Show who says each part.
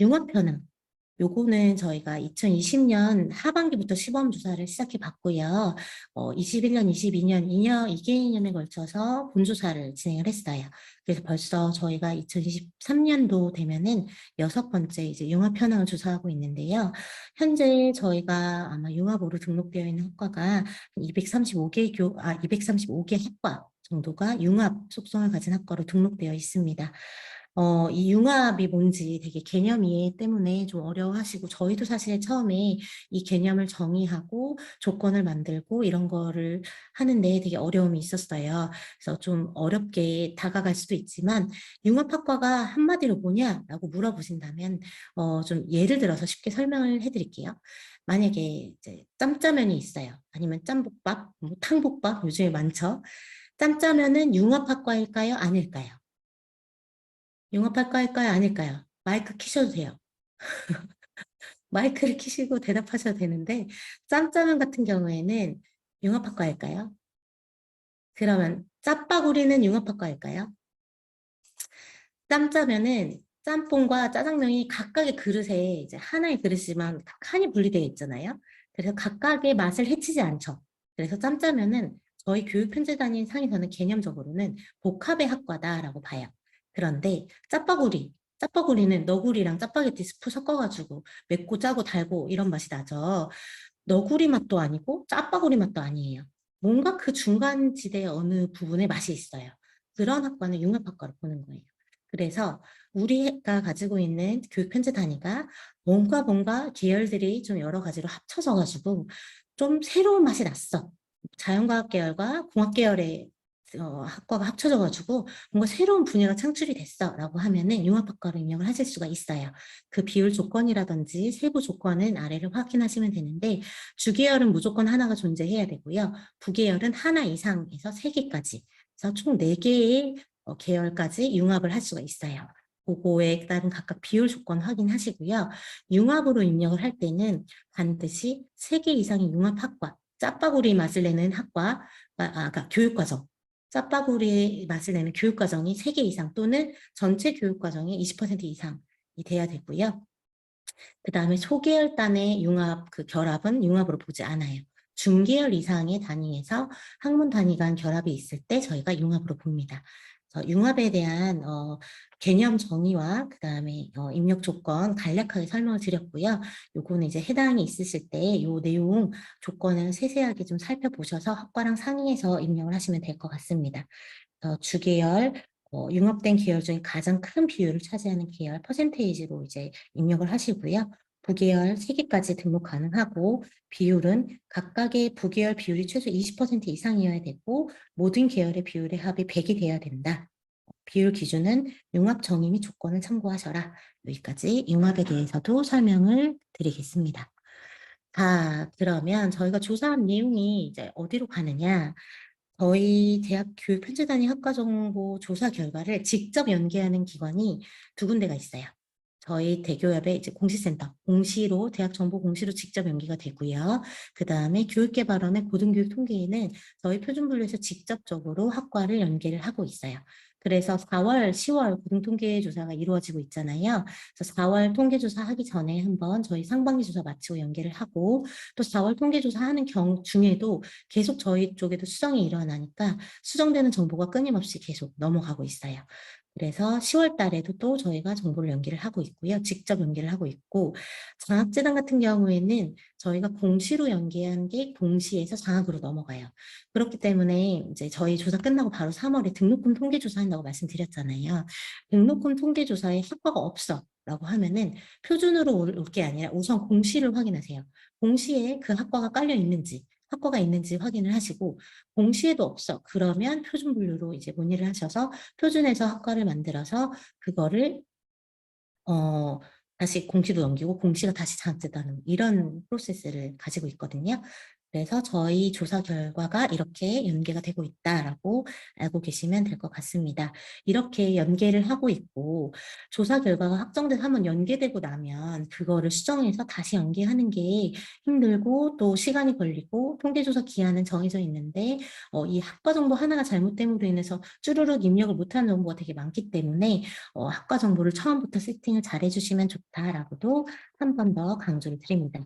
Speaker 1: 융합 현황. 요거는 저희가 2020년 하반기부터 시범 조사를 시작해 봤고요. 어, 21년, 22년, 2년, 2개년에 걸쳐서 본조사를 진행을 했어요. 그래서 벌써 저희가 2023년도 되면은 여섯 번째 이제 융합 현황을 조사하고 있는데요. 현재 저희가 아마 융합으로 등록되어 있는 학과가 235개 교, 아, 235개 학과 정도가 융합 속성을 가진 학과로 등록되어 있습니다. 어, 이 융합이 뭔지 되게 개념 이해 때문에 좀 어려워하시고 저희도 사실 처음에 이 개념을 정의하고 조건을 만들고 이런 거를 하는데 되게 어려움이 있었어요. 그래서 좀 어렵게 다가갈 수도 있지만 융합학과가 한마디로 뭐냐라고 물어보신다면 어, 좀 예를 들어서 쉽게 설명을 해드릴게요. 만약에 이제 짬짜면이 있어요. 아니면 짬볶밥, 뭐 탕볶밥 요즘에 많죠. 짬짜면은 융합학과일까요? 아닐까요? 융합할까요? 아닐까요? 마이크 키셔도 돼요. 마이크를 키시고 대답하셔도 되는데 짬짜면 같은 경우에는 융합학과일까요? 그러면 짜파구리는 융합학과일까요? 짬짜면은 짬뽕과 짜장면이 각각의 그릇에 이제 하나의 그릇이지만 칸이 분리되어 있잖아요. 그래서 각각의 맛을 해치지 않죠. 그래서 짬짜면은 저희 교육편제단위 상에서는 개념적으로는 복합의 학과다라고 봐요. 그런데 짜파구리, 짜파구리는 너구리랑 짜파게티 스프 섞어가지고 맵고 짜고 달고 이런 맛이 나죠. 너구리 맛도 아니고 짜파구리 맛도 아니에요. 뭔가 그 중간 지대 어느 부분에 맛이 있어요. 그런 학과는 융합학과로 보는 거예요. 그래서 우리가 가지고 있는 교육 편제 단위가 뭔가 뭔가 계열들이 좀 여러 가지로 합쳐져 가지고 좀 새로운 맛이 났어. 자연과학 계열과 공학 계열의 어, 학과가 합쳐져 가지고 뭔가 새로운 분야가 창출이 됐어라고 하면은 융합학과로 임명을 하실 수가 있어요. 그 비율 조건이라든지 세부 조건은 아래를 확인하시면 되는데 주계열은 무조건 하나가 존재해야 되고요. 부계열은 하나 이상에서 세 개까지 그래서 총 네 개의 어, 계열까지 융합을 할 수가 있어요. 그거에 따른 각각 비율 조건 확인하시고요. 융합으로 입력을 할 때는 반드시 세 개 이상의 융합학과, 짜파구리 맛을 내는 학과, 아, 아, 그러니까 교육과정, 짜파구리의 맛을 내는 교육과정이 3개 이상 또는 전체 교육과정의 20% 이상이 돼야 되고요. 그 다음에 소계열 단의 융합, 그 결합은 융합으로 보지 않아요. 중계열 이상의 단위에서 학문 단위 간 결합이 있을 때 저희가 융합으로 봅니다. 융합에 대한 어, 개념 정의와 그 다음에 어, 입력 조건 간략하게 설명을 드렸고요. 요거는 이제 해당이 있으실 때 요 내용 조건을 세세하게 좀 살펴보셔서 학과랑 상의해서 입력을 하시면 될 것 같습니다. 어, 주계열, 어, 융합된 계열 중에 가장 큰 비율을 차지하는 계열 퍼센테이지로 이제 입력을 하시고요. 부계열 3개까지 등록 가능하고 비율은 각각의 부계열 비율이 최소 20% 이상이어야 되고 모든 계열의 비율의 합이 100이 돼야 된다. 비율 기준은 융합 정의 및 조건을 참고하셔라. 여기까지 융합에 대해서도 설명을 드리겠습니다. 자, 그러면 저희가 조사한 내용이 이제 어디로 가느냐. 저희 대학 교육편제단위 학과정보 조사 결과를 직접 연계하는 기관이 두 군데가 있어요. 저희 대교협의 이제 공시센터, 공시로 대학 정보 공시로 직접 연계가 되고요. 그 다음에 교육개발원의 고등교육 통계에는 저희 표준분류에서 직접적으로 학과를 연계를 하고 있어요. 그래서 4월, 10월 고등통계 조사가 이루어지고 있잖아요. 그래서 4월 통계조사 하기 전에 한번 저희 상반기 조사 마치고 연계를 하고 또 4월 통계조사 하는 경 중에도 계속 저희 쪽에도 수정이 일어나니까 수정되는 정보가 끊임없이 계속 넘어가고 있어요. 그래서 10월 달에도 또 저희가 정보를 연기를 하고 있고요. 직접 연기를 하고 있고 장학재단 같은 경우에는 저희가 공시로 연계한 게 공시에서 장학으로 넘어가요. 그렇기 때문에 이제 저희 조사 끝나고 바로 3월에 등록금 통계조사 한다고 말씀드렸잖아요. 등록금 통계조사에 학과가 없어. 라고 하면은 표준으로 올 게 아니라 우선 공시를 확인하세요. 공시에 그 학과가 깔려 있는지 학과가 있는지 확인을 하시고 공시에도 없어. 그러면 표준 분류로 이제 문의를 하셔서 표준에서 학과를 만들어서 그거를 어 다시 공시로 넘기고 공시가 다시 장학제다는 이런 프로세스를 가지고 있거든요. 그래서 저희 조사 결과가 이렇게 연계가 되고 있다라고 알고 계시면 될 것 같습니다. 이렇게 연계를 하고 있고 조사 결과가 확정돼서 한번 연계되고 나면 그거를 수정해서 다시 연계하는 게 힘들고 또 시간이 걸리고 통계조사 기한은 정해져 있는데 어, 이 학과 정보 하나가 잘못됨으로 인해서 쭈루룩 입력을 못하는 정보가 되게 많기 때문에 어, 학과 정보를 처음부터 세팅을 잘 해주시면 좋다라고도 한 번 더 강조를 드립니다.